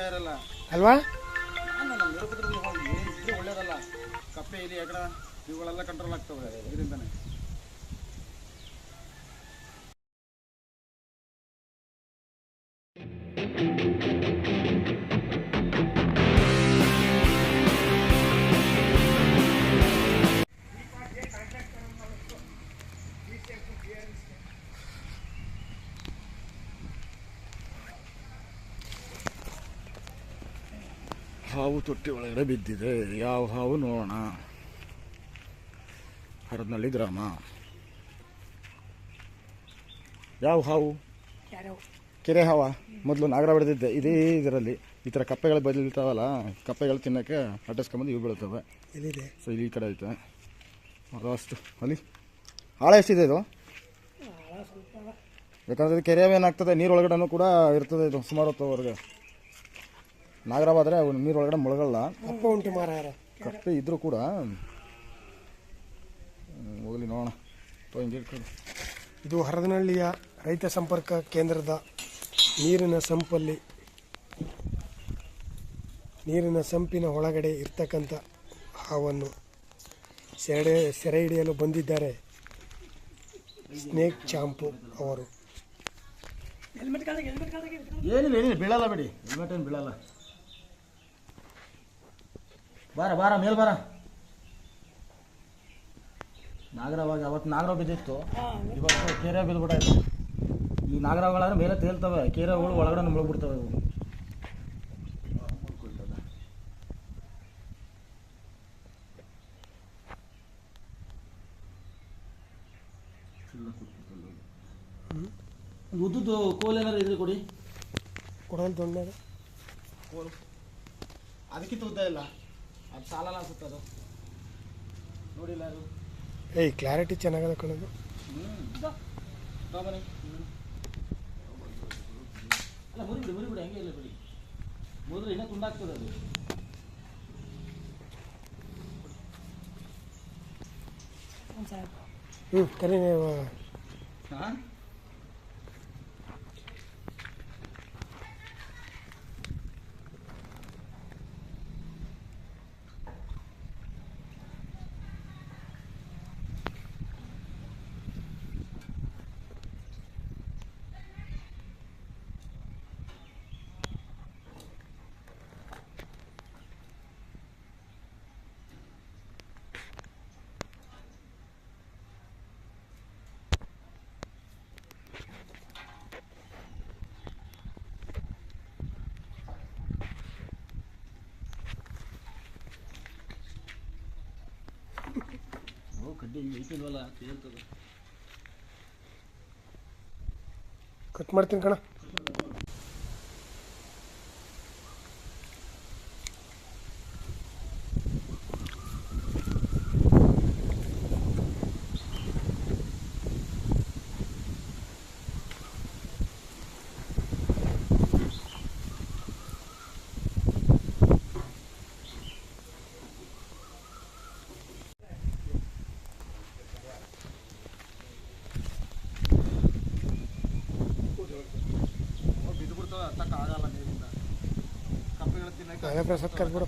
ಇರಲ್ಲ. ಅಲ್ವಾ? ಒಳ್ಳೇದಲ್ಲ. ಕಪ್ಪೆ ಇಲ್ಲಿ ಎಕಡ ಇವುಗಳೆಲ್ಲ ಕಂಟ್ರೋಲ್ ಆಗ್ತವೆ ಇದರಿಂದನೇ. ಹಾವು ತೊಟ್ಟಿ ಒಳಗಡೆ ಬಿದ್ದಿದೆ. ಯಾವ ಹಾವು ನೋಡೋಣ. ಹರದನಹಳ್ಳಿ ಗ್ರಾಮ. ಯಾವ ಹಾವು? ಕೆರೆ ಹಾವ? ಮೊದಲು ನಾಗರ ಬಿಡ್ದಿದ್ದೆ. ಇದೇ ಇದರಲ್ಲಿ. ಈ ಥರ ಕಪ್ಪೆಗಳು ಬದಲಿರ್ತಾವಲ್ಲ ಕಪ್ಪೆಗಳು ತಿನ್ನೋಕ್ಕೆ ಅಟ್ಟಿಸ್ಕೊಂಬಂದು ಇವು ಬೀಳ್ತವೆ. ಎಲ್ಲಿದೆ? ಸೊ ಇಲ್ಲಿ ಈ ಕಡೆ ಐತೆ. ಅಷ್ಟು. ಅಲ್ಲಿ? ಆಳ ಎಷ್ಟಿದೆ ಇದು? ಯಾಕಂದ್ರೆ ಕೆರೆ ಏನಾಗ್ತದೆ ನೀರೊಳಗಡೆ ಕೂಡ ಇರ್ತದೆ ಇದು ಸುಮಾರು ಹೊತ್ತವರೆಗೆ. ನಾಗರವಾದರೆ ಅವು ಒಳಗಡೆ ಮುಳುಗಲ್ಲ. ಅಪ್ಪ ಉಂಟು ಮಾರಾಯ ಕಪ್ಪೆ ಇದ್ರೂ ಕೂಡ ಹೋಗ್ಲಿ ನೋಡೋಣ. ತೊ ಹಿಂಗೆ ಇಟ್ಕೊಳ್ಳಿ. ಇದು ಹರದನಹಳ್ಳಿಯ ರೈತ ಸಂಪರ್ಕ ಕೇಂದ್ರದ ನೀರಿನ ಸಂಪಲ್ಲಿ ನೀರಿನ ಸಂಪಿನ ಒಳಗಡೆ ಇರ್ತಕ್ಕಂಥ ಹಾವನ್ನು ಸೆರೆ ಸೆರೆ ಹಿಡಿಯಲು ಬಂದಿದ್ದಾರೆ ಸ್ನೇಕ್ ಚಾಂಪು ಅವರು. ಏನಿಲ್ಲ ಏನಿಲ್ಲ ಬೀಳಲ್ಲ ಬಿಡಿ. ಹೆಲ್ಮೆಟ್ ಏನು ಬೀಳಲ್ಲ. ಬಾರ ಬಾರ ಮೇಲ್ ಬಾರ. ನಾಗರವಾಗ ಅವತ್ತು ನಾಗರಾವ್ ಬಿದ್ದಿತ್ತು. ಇವತ್ತು ಕೆರೆ ಬಿದ್ದುಬಿಟ್ಟಾಯ್ತು ಈ ನಾಗರಾವ್ಗಳಾದ್ರೆ ಮೇಲೆ ತೇಲ್ತವೆ. ಕೆರೆಗಳು ಒಳಗಡೆ ಮುಳುಗ್ಬಿಡ್ತವೆ ಇವು. ಉದ್ದುದ್ದು ಕೋಲ್ ಏನಾರು ಇದ್ರೆ ಕೊಡಿ. ಕೊಡಲ್ ದೊಣ್ಣೆ ಅದಕ್ಕಿಂತ ಉದ್ದ ಇಲ್ಲ. ಅದು ಸಾಲಲ್ಲ ಅನ್ಸುತ್ತೆ ಅದು. ನೋಡಿಲ್ಲ ಅದು. ಏಯ್ ಕ್ಲಾರಿಟಿ ಚೆನ್ನಾಗದ ಕಣದು ಅಲ್ಲ ಮುರಿ ಬಿಡಿ ಹಂಗೆ ಇಲ್ಲ ಬಿಡಿ. ಮುರಿದ್ರೆ ಇನ್ನೂ ತುಂಡಾಗ್ತದೆ ಅದು. ಹ್ಞೂ ಕರಿ ನೀವು ಹಾಂ ಕಟ್ ಮಾಡ್ತೀನಿ ಕಣ. ನಾವೇ ಪ್ರಸಾದ್ ಕರ್ಬಿಡು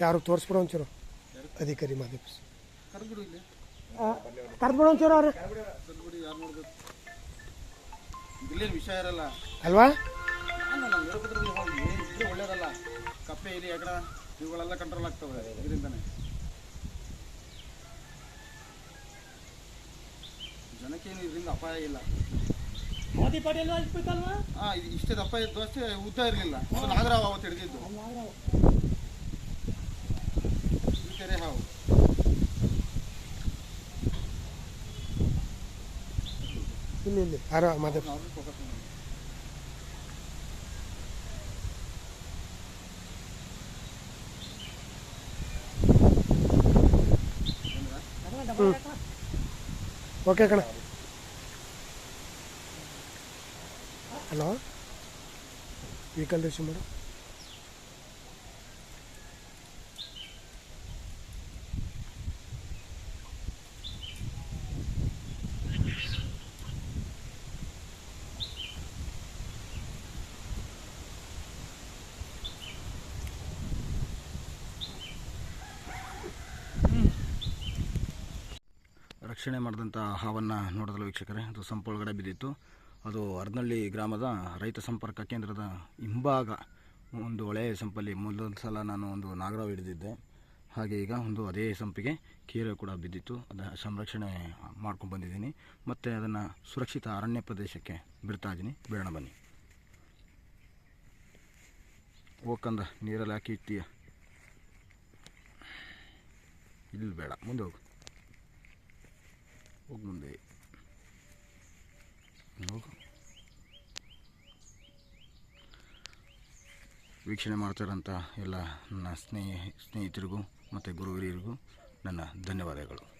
ಯಾರು ತೋರಿಸ್ಬಿಡು ಒಂಚೂರು ಅಧಿಕಾರಿ ಮಾದೇವ್ ಕರ್ದ್ಬಿಡು ಒಂಚೂರು ಅವ್ರೆ ವಿಷಯ ಇರಲ್ಲ ಅಲ್ವಾ ಒಳ್ಳೇದಲ್ಲ ಕಪ್ಪೆ ಇಲ್ಲಿ ಎಕಡ ಇವುಗಳೆಲ್ಲ ಕಂಟ್ರೋಲ್ ಆಗ್ತವೆ ಇದರಿಂದನೇ ಜನಕ್ಕೇನು ಇದರಿಂದ ಅಪಾಯ ಇಲ್ಲ ಮೋದಿ ಪಾಟೀಲ್ ಹಚ್ಬೇಕಲ್ವಾ ಹಾ ಇದು ಇಷ್ಟೇ ದಪ್ಪ ಇದ್ದು ಅಷ್ಟೇ ಉದ್ದ ಇರಲಿಲ್ಲ ಅದು ನಾಗರಾವ್ ಅವತ್ತು ಹಿಡಿದಿದ್ದು ಇದು ಕೆರೆ ಹಾವು ಇಲ್ಲಿ ಇಲ್ಲಿ ಯಾರೋ ಮಾದೇವ್ ಅವ್ರಿಗೆ ఓకే కణ హలో? ఈ కలిసి మేడం ರಕ್ಷಣೆ ಮಾಡಿದಂಥ ಹಾವನ್ನು ನೋಡಿದ್ರಲ್ಲ ವೀಕ್ಷಕರೇ, ಅದು ಸಂಪೊಳಗಡೆ ಬಿದ್ದಿತ್ತು. ಅದು ಅರ್ನಳ್ಳಿ ಗ್ರಾಮದ ರೈತ ಸಂಪರ್ಕ ಕೇಂದ್ರದ ಹಿಂಭಾಗ. ಒಂದು ಹೊಳೆ ಸಂಪಲ್ಲಿ ಮೊದಲೊಂದು ಸಲ ನಾನು ಒಂದು ನಾಗರಾವ್ ಹಿಡಿದಿದ್ದೆ. ಹಾಗೆ ಈಗ ಒಂದು ಅದೇ ಸಂಪಿಗೆ ಕೀರೆ ಕೂಡ ಬಿದ್ದಿತ್ತು. ಅದರ ಸಂರಕ್ಷಣೆ ಮಾಡ್ಕೊಂಡು ಬಂದಿದ್ದೀನಿ. ಮತ್ತು ಅದನ್ನು ಸುರಕ್ಷಿತ ಅರಣ್ಯ ಪ್ರದೇಶಕ್ಕೆ ಬಿಡ್ತಾ ಇದ್ದೀನಿ. ಬಿಡೋಣ ಬನ್ನಿ. ಓಕಂದ ನೀರಲ್ಲಿ ಹಾಕಿ ಇರ್ತೀಯ ಇಲ್ಲಿ ಬೇಡ, ಮುಂದೆ ಹೋಗು. ಹೋಗಿ. ಮುಂದೆ ವೀಕ್ಷಣೆ ಮಾಡ್ತಾರಂಥ ಎಲ್ಲ ನನ್ನ ಸ್ನೇಹಿ ಸ್ನೇಹಿತರಿಗೂ ಮತ್ತು ಗುರು ಹಿರಿಯರಿಗೂ ನನ್ನ ಧನ್ಯವಾದಗಳು.